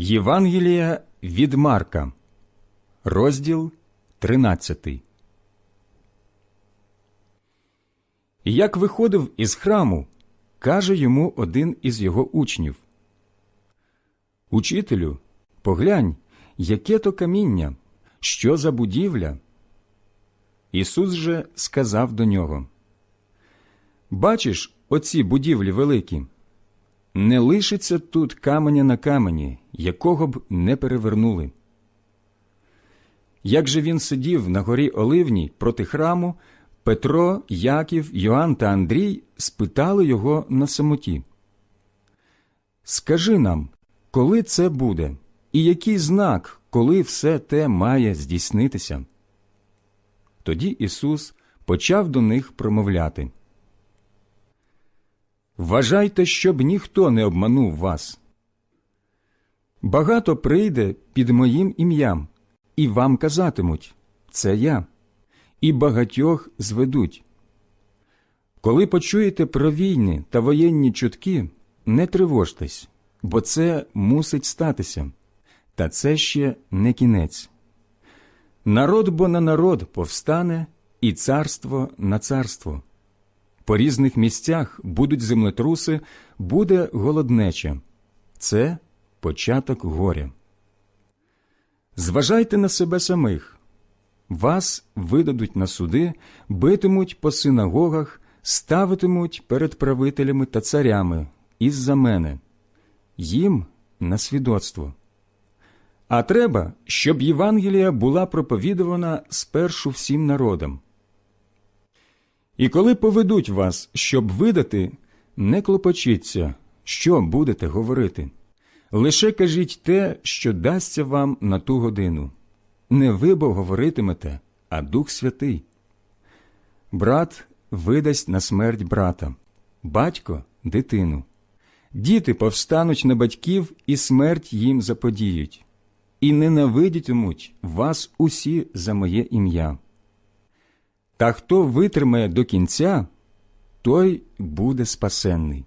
Євангелія від Марка, розділ 13. І Як виходив із храму, каже йому один із його учнів: Учителю, поглянь, яке то каміння, що за будівля? Ісус же сказав до нього: Бачиш оці будівлі великі? Не лишиться тут каменя на камені, якого б не перевернули. Як же він сидів на горі Оливній проти храму, Петро, Яків, Йоанн та Андрій спитали його на самоті. Скажи нам, коли це буде, і який знак, коли все те має здійснитися? Тоді Ісус почав до них промовляти. Вважайте, щоб ніхто не обманув вас. Багато прийде під моїм ім'ям, і вам казатимуть це я, і багатьох зведуть. Коли почуєте про війни та воєнні чутки, не тривожтесь, бо це мусить статися, та це ще не кінець. Народ бо на народ повстане, і царство на царство. По різних місцях будуть землетруси, буде голоднеча. Це початок горя. Зважайте на себе самих. Вас видадуть на суди, битимуть по синагогах, ставитимуть перед правителями та царями із-за мене, їм на свідоцтво. А треба, щоб Євангелія була проповідувана спершу всім народам. І коли поведуть вас, щоб видати, не клопочіться, що будете говорити. Лише кажіть те, що дасться вам на ту годину. Не ви бо говоритимете, а Дух Святий. Брат видасть на смерть брата, батько дитину. Діти повстануть на батьків і смерть їм заподіють, і ненавидітимуть вас усі за моє ім'я. Та хто витримає до кінця, той буде спасенний.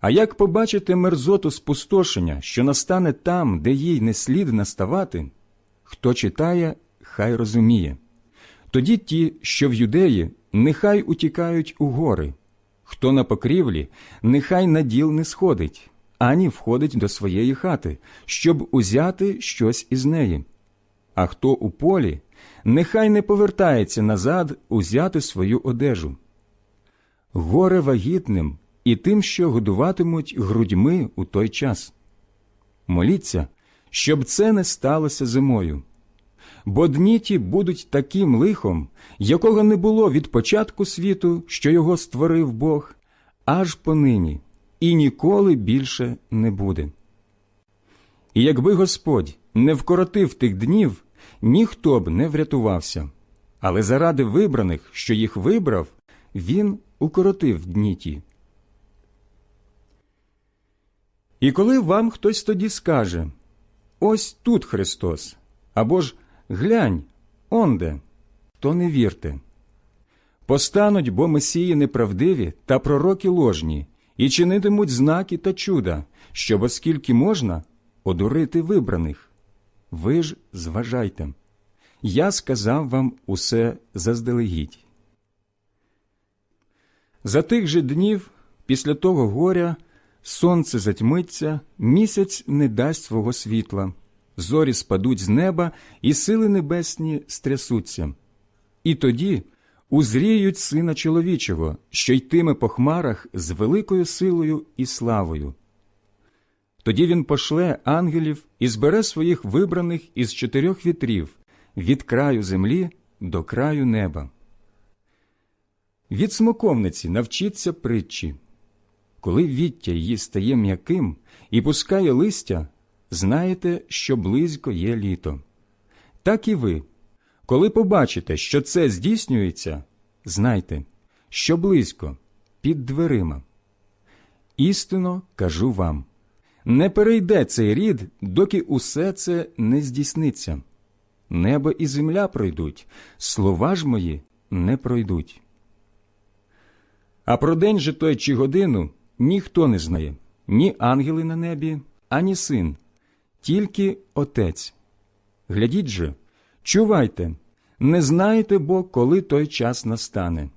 А як побачите мерзоту спустошення, що настане там, де їй не слід наставати, хто читає, хай розуміє. Тоді ті, що в юдеї, нехай утікають у гори, хто на покрівлі, нехай на діл не сходить, ані входить до своєї хати, щоб узяти щось із неї. А хто у полі, нехай не повертається назад узяти свою одежу. Горе вагітним і тим, що годуватимуть грудьми у той час. Моліться, щоб це не сталося зимою. Бо дні ті будуть таким лихом, якого не було від початку світу, що його створив Бог, аж понині, і ніколи більше не буде. І якби Господь не вкоротив тих днів, ніхто б не врятувався, але заради вибраних, що їх вибрав, він укоротив дні ті. І коли вам хтось тоді скаже Ось тут Христос, або ж глянь, онде, то не вірте. Постануть бо месії неправдиві та пророки ложні, і чинитимуть знаки та чуда, щоб, оскільки можна, одурити вибраних. Ви ж зважайте. Я сказав вам усе заздалегідь. За тих же днів, після того горя, сонце затьмиться, місяць не дасть свого світла, зорі спадуть з неба, і сили небесні стрясуться. І тоді узріють сина чоловічого, що йтиме по хмарах з великою силою і славою. Тоді він пошле ангелів і збере своїх вибраних із чотирьох вітрів від краю землі до краю неба. Від смоковниці навчиться притчі. Коли віття її стає м'яким і пускає листя, знаєте, що близько є літо. Так і ви, коли побачите, що це здійснюється, знайте, що близько під дверима. Істинно кажу вам не перейде цей рід, доки усе це не здійсниться. Небо і земля пройдуть, слова ж мої не пройдуть. А про день же той чи годину ніхто не знає, ні ангели на небі, ані син, тільки Отець. Глядіть же, чувайте, не знаєте бо, коли той час настане.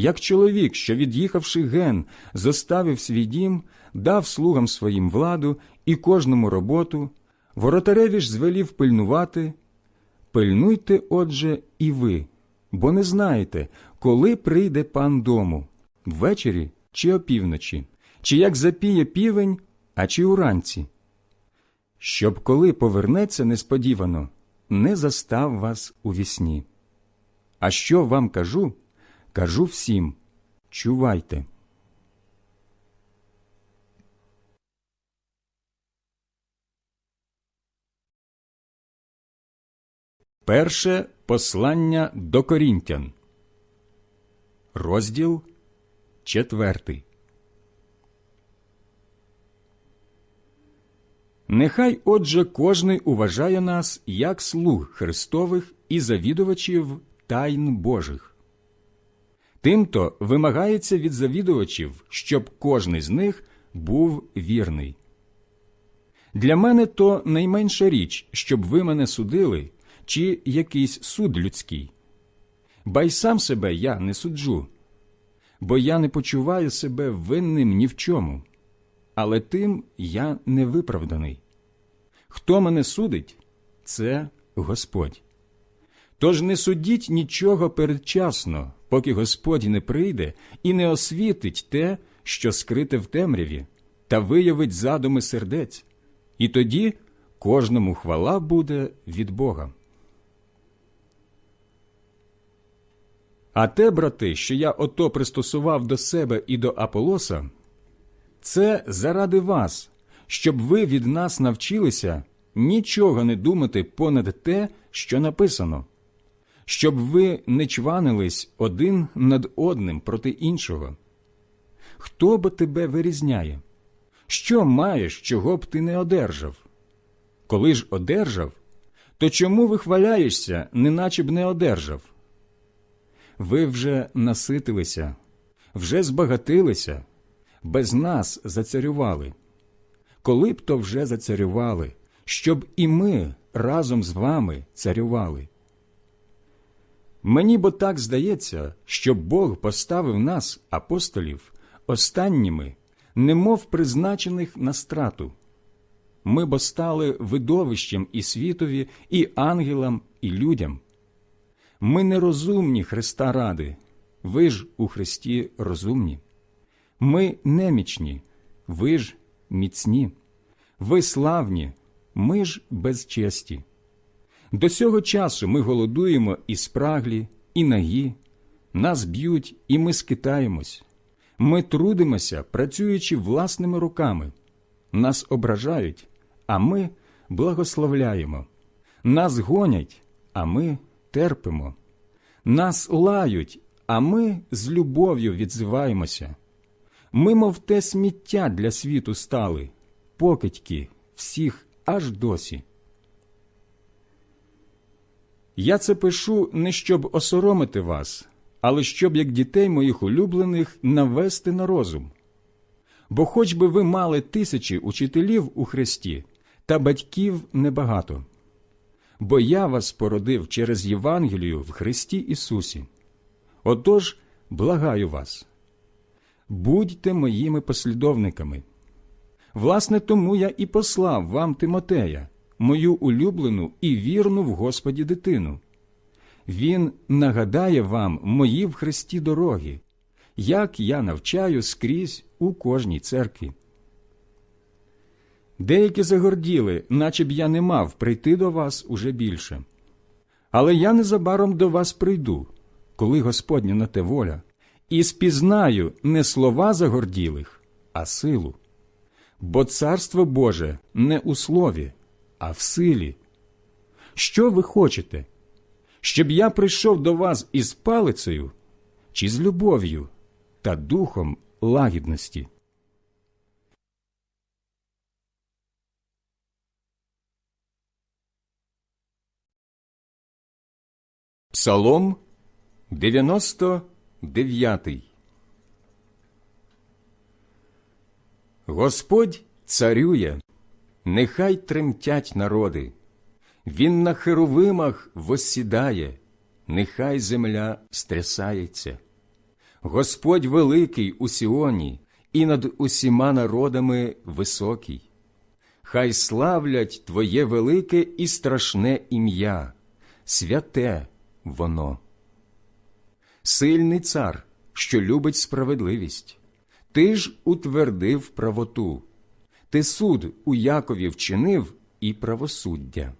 Як чоловік, що, від'їхавши ген, зоставив свій дім, дав слугам своїм владу і кожному роботу, воротареві ж звелів пильнувати, пильнуйте, отже, і ви, бо не знаєте, коли прийде пан дому, ввечері чи опівночі, чи як запіє півень, а чи уранці. Щоб коли повернеться несподівано, не застав вас у вісні. А що вам кажу, кажу всім чувайте. Перше послання до Корінтян, розділ четвертий. Нехай отже кожний уважає нас як слуг Христових і завідувачів тайн Божих. Тимто вимагається від завідувачів, щоб кожний з них був вірний. Для мене то найменша річ, щоб ви мене судили, чи якийсь суд людський. Ба й сам себе я не суджу, бо я не почуваю себе винним ні в чому, але тим я не виправданий. Хто мене судить, це Господь. Тож не судіть нічого передчасно, поки Господь не прийде і не освітить те, що скрите в темряві, та виявить задуми сердець, і тоді кожному хвала буде від Бога. А те, брати, що я ото пристосував до себе і до Аполоса, це заради вас, щоб ви від нас навчилися нічого не думати понад те, що написано, щоб ви не чванились один над одним проти іншого. Хто б тебе вирізняє? Що маєш, чого б ти не одержав? Коли ж одержав, то чому вихваляєшся, неначе б не одержав? Ви вже наситилися, вже збагатилися, без нас зацарювали. Коли б то вже зацарювали, щоб і ми разом з вами царювали. Мені бо так здається, що Бог поставив нас, апостолів, останніми, немов призначених на страту. Ми бо стали видовищем і світові, і ангелам, і людям. Ми нерозумні Христа ради, ви ж у Христі розумні. Ми немічні, ви ж міцні, ви славні, ми ж без честі. До сього часу ми голодуємо і спраглі, і нагі, нас б'ють, і ми скитаємось. Ми трудимося, працюючи власними руками. Нас ображають, а ми благословляємо. Нас гонять, а ми терпимо. Нас лають, а ми з любов'ю відзиваємося. Ми, мов те сміття для світу стали, покидьки всіх аж досі. Я це пишу не щоб осоромити вас, але щоб, як дітей моїх улюблених, навести на розум. Бо хоч би ви мали тисячі учителів у Христі, та батьків небагато. Бо я вас породив через Євангелію в Христі Ісусі. Отож, благаю вас, будьте моїми послідовниками. Власне, тому я і послав вам Тимотея, мою улюблену і вірну в Господі дитину. Він нагадає вам мої в Христі дороги, як я навчаю скрізь у кожній церкві. Деякі загорділи, наче б я не мав прийти до вас уже більше. Але я незабаром до вас прийду, коли Господня на те воля, і спізнаю не слова загорділих, а силу. Бо Царство Боже не у слові, а в силі. Що ви хочете? Щоб я прийшов до вас із палицею чи з любов'ю та духом лагідності? Псалом 99 Господь царює, нехай тремтять народи, Він на херовимах воссідає, нехай земля стрясається. Господь великий у Сіоні і над усіма народами високий. Хай славлять Твоє велике і страшне ім'я, святе воно. Сильний цар, що любить справедливість, ти ж утвердив правоту, ти суд у Якові вчинив і правосуддя.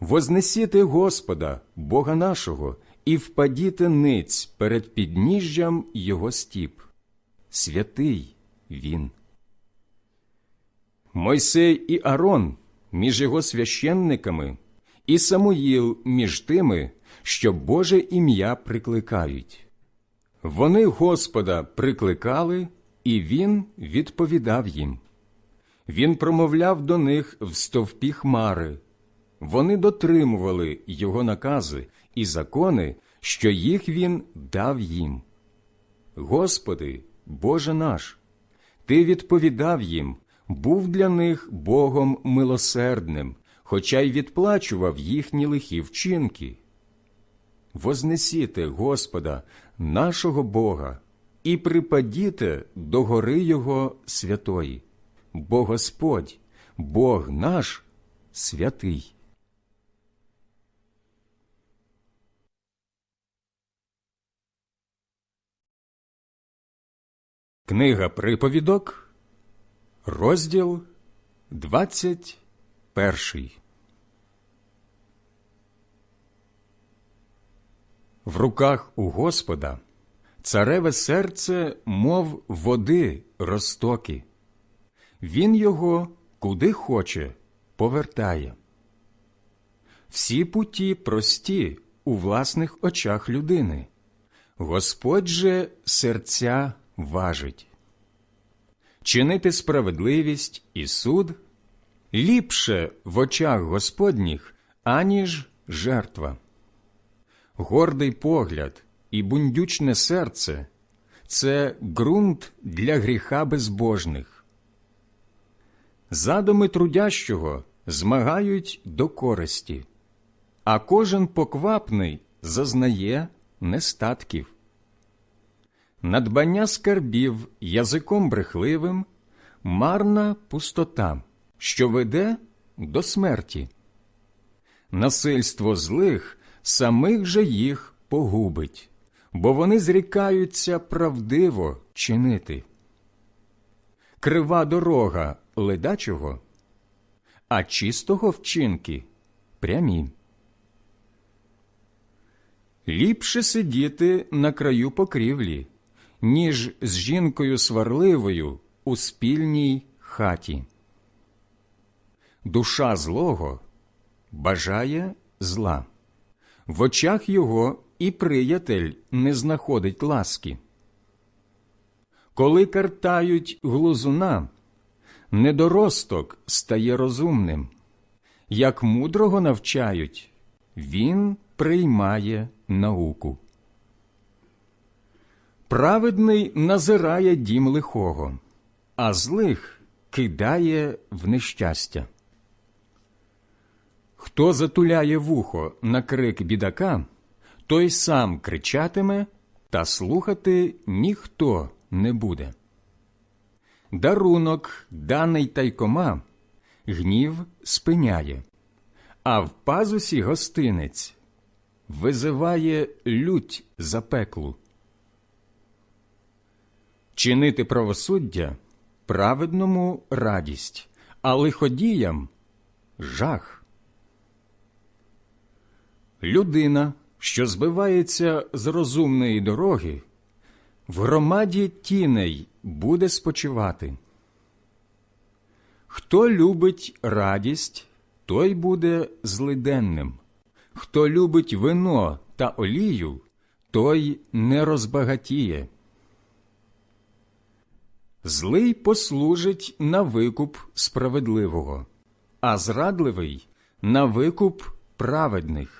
Вознесіте Господа, Бога нашого, і впадіте ниць перед підніжжям Його стіп. Святий Він. Мойсей і Арон між його священниками, і Самуїл між тими, що Боже ім'я прикликають. Вони Господа прикликали, і Він відповідав їм. Він промовляв до них в стовпі хмари. Вони дотримували його накази і закони, що їх він дав їм. Господи, Боже наш, Ти відповідав їм, був для них Богом милосердним, хоча й відплачував їхні лихі вчинки. Вознесіте Господа, нашого Бога, і припадіте до гори Його святої, бо Господь, Бог наш святий. Книга Приповідок, розділ двадцять перший. В руках у Господа цареве серце, мов води розтоки. Він його куди хоче повертає. Всі путі прості у власних очах людини. Господь же серця важить. Чинити справедливість і суд ліпше в очах Господніх, аніж жертва. Гордий погляд і бундючне серце це ґрунт для гріха безбожних. Задуми трудящого змагають до користі, а кожен поквапний зазнає нестатків надбання скарбів язиком брехливим, марна пустота, що веде до смерті. Насильство злих самих же їх погубить, бо вони зрікаються правдиво чинити. Крива дорога ледачого, а чистого вчинки прямі. Ліпше сидіти на краю покрівлі, ніж з жінкою сварливою у спільній хаті. Душа злого бажає зла, в очах його і приятель не знаходить ласки. Коли картають глузуна, недоросток стає розумним, як мудрого навчають, він приймає науку. Праведний назирає дім лихого, а злих кидає в нещастя. Хто затуляє вухо на крик бідака, той сам кричатиме, та слухати ніхто не буде. Дарунок, даний тайкома, гнів спиняє, а в пазусі гостинець визиває лють запеклу чинити правосуддя праведному радість, а лиходіям жах. Людина, що збивається з розумної дороги, в громаді тіней буде спочивати. Хто любить радість, той буде злиденним, хто любить вино та олію, той не розбагатіє. Злий послужить на викуп справедливого, а зрадливий на викуп праведних.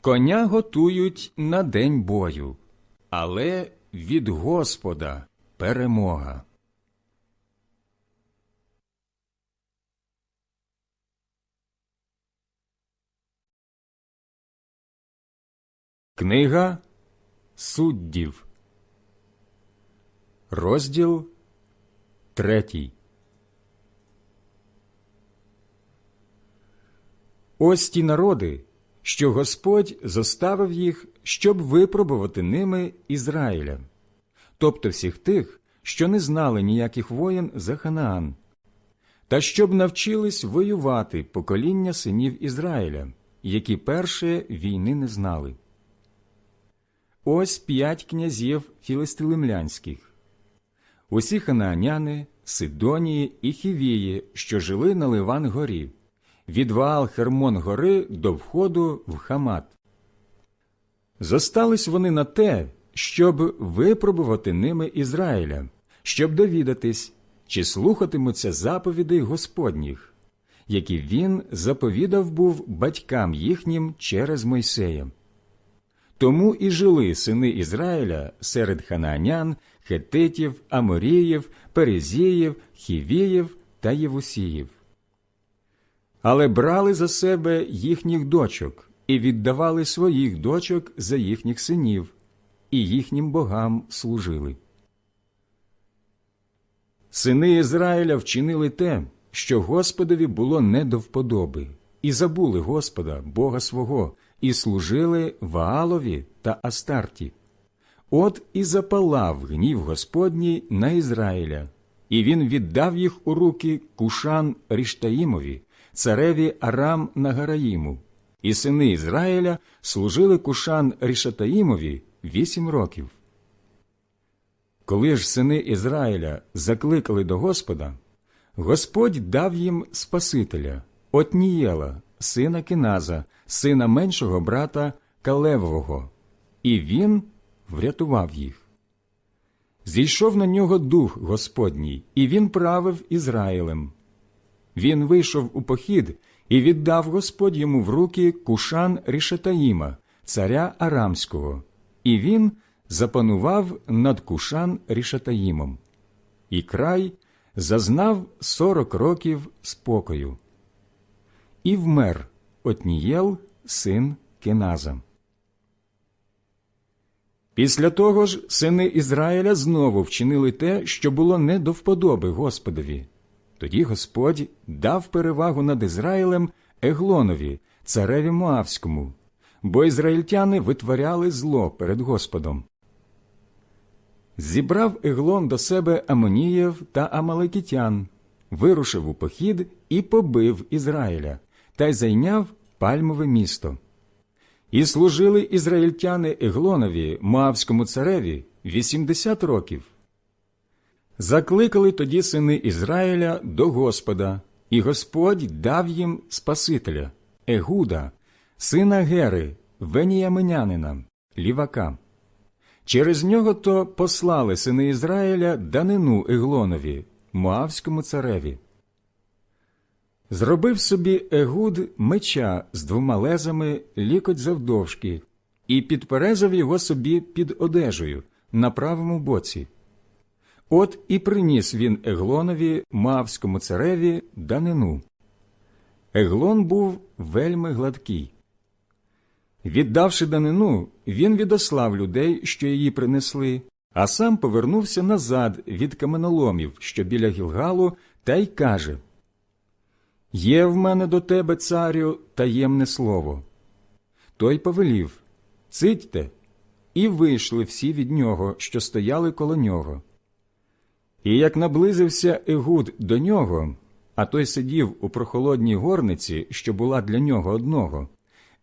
Коня готують на день бою, але від Господа перемога. Книга суддів, розділ третій. Ось ті народи, що Господь зоставив їх, щоб випробувати ними Ізраїля, тобто всіх тих, що не знали ніяких воєн за Ханаан, та щоб навчились воювати покоління синів Ізраїля, які перше війни не знали. Ось п'ять князів філистилимлянських. Усі ханааняни, Сидонії і Хівії, що жили на Ливан горі, від Ваал Хермон гори до входу в Хамат. Зостались вони на те, щоб випробувати ними Ізраїля, щоб довідатись, чи слухатимуться заповідей Господніх, які він заповідав був батькам їхнім через Мойсея. Тому і жили сини Ізраїля серед ханаанян, хетитів, аморіїв, перезіїв, хівіїв та євусіїв. Але брали за себе їхніх дочок і віддавали своїх дочок за їхніх синів, і їхнім богам служили. Сини Ізраїля вчинили те, що Господові було не до вподоби, і забули Господа, Бога свого, і служили Ваалові та Астарті. От і запалав гнів Господній на Ізраїля, і він віддав їх у руки Кушан Ріштаїмові, цареві Арам Нагараїму, і сини Ізраїля служили Кушан Рішатаїмові вісім років. Коли ж сини Ізраїля закликали до Господа, Господь дав їм Спасителя, Отнієла, сина Кіназа, сина меншого брата Калевого, і він врятував їх. Зійшов на нього дух Господній, і він правив Ізраїлем. Він вийшов у похід і віддав Господь йому в руки Кушан Рішатаїма, царя Арамського, і він запанував над Кушан Рішатаїмом. І край зазнав сорок років спокою. І вмер Отнієл, син Кеназа. Після того ж сини Ізраїля знову вчинили те, що було не до вподоби Господові. Тоді Господь дав перевагу над Ізраїлем Еглонові, цареві Моавському, бо ізраїльтяни витворяли зло перед Господом. Зібрав Еглон до себе Амоніїв та Амалекітян, вирушив у похід і побив Ізраїля, та й зайняв пальмове місто. І служили ізраїльтяни Еглонові, Моавському цареві, 80 років. Закликали тоді сини Ізраїля до Господа, і Господь дав їм Спасителя, Егуда, сина Гери, Веніяминянина, лівака. Через нього то послали сини Ізраїля данину Еглонові, Моавському цареві. Зробив собі Егуд меча з двома лезами лікоть завдовжки і підперезав його собі під одежею на правому боці. От і приніс він Еглонові, Моавському цареві, данину. Еглон був вельми гладкий. Віддавши данину, він відослав людей, що її принесли, а сам повернувся назад від каменоломів, що біля Гілгалу, та й каже Є в мене до тебе, царю, таємне слово. Той повелів Цитьте, і вийшли всі від нього, що стояли коло нього. І як наблизився Егуд до нього, а той сидів у прохолодній горниці, що була для нього одного,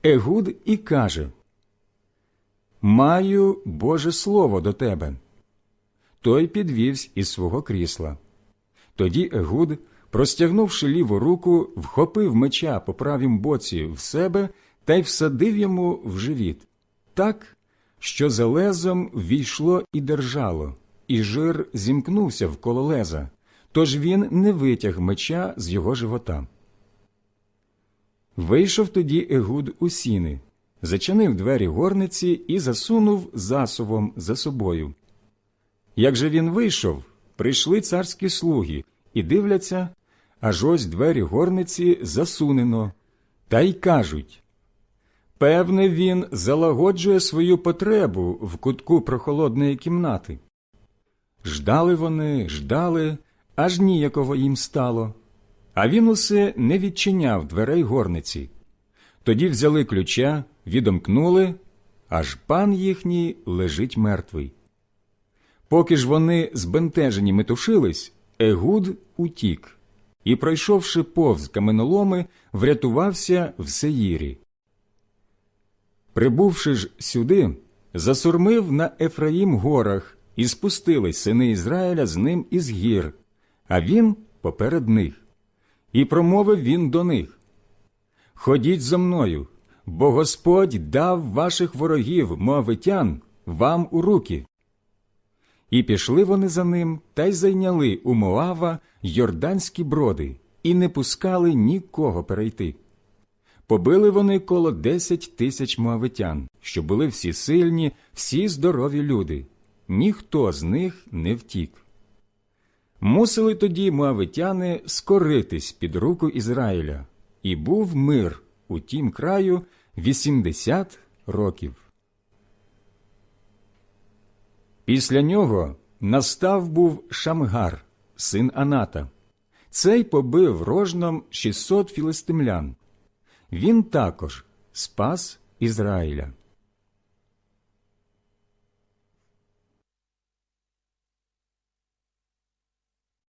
Егуд і каже Маю Боже слово до тебе. Той підвівсь із свого крісла. Тоді Егуд, простягнувши ліву руку, вхопив меча по правім боці в себе та й всадив йому в живіт, так, що за лезом війшло і держало, і жир зімкнувся вколо леза, тож він не витяг меча з його живота. Вийшов тоді Егуд у сіни, зачинив двері горниці і засунув засувом за собою. Як же він вийшов, прийшли царські слуги і дивляться, аж ось двері горниці засунено, та й кажуть Певне, він залагоджує свою потребу в кутку прохолодної кімнати. Ждали вони, ждали, аж ніяково їм стало. А він усе не відчиняв дверей горниці. Тоді взяли ключа, відомкнули, аж пан їхній лежить мертвий. Поки ж вони збентежені метушились, Егуд утік і, пройшовши повз каменоломи, врятувався в Сеїрі. Прибувши ж сюди, засурмив на Ефраїм горах, і спустились сини Ізраїля з ним із гір, а він поперед них. І промовив він до них Ходіть зо мною, бо Господь дав ваших ворогів, моавитян, вам у руки. І пішли вони за ним та й зайняли у Моава йорданські броди, і не пускали нікого перейти. Побили вони коло десять тисяч моавитян, що були всі сильні, всі здорові люди. Ніхто з них не втік. Мусили тоді моавитяни скоритись під руку Ізраїля, і був мир у тім краю вісімдесят років. Після нього настав був Шамгар, син Аната. Цей побив рожном 600 філистимлян. Він також спас Ізраїля.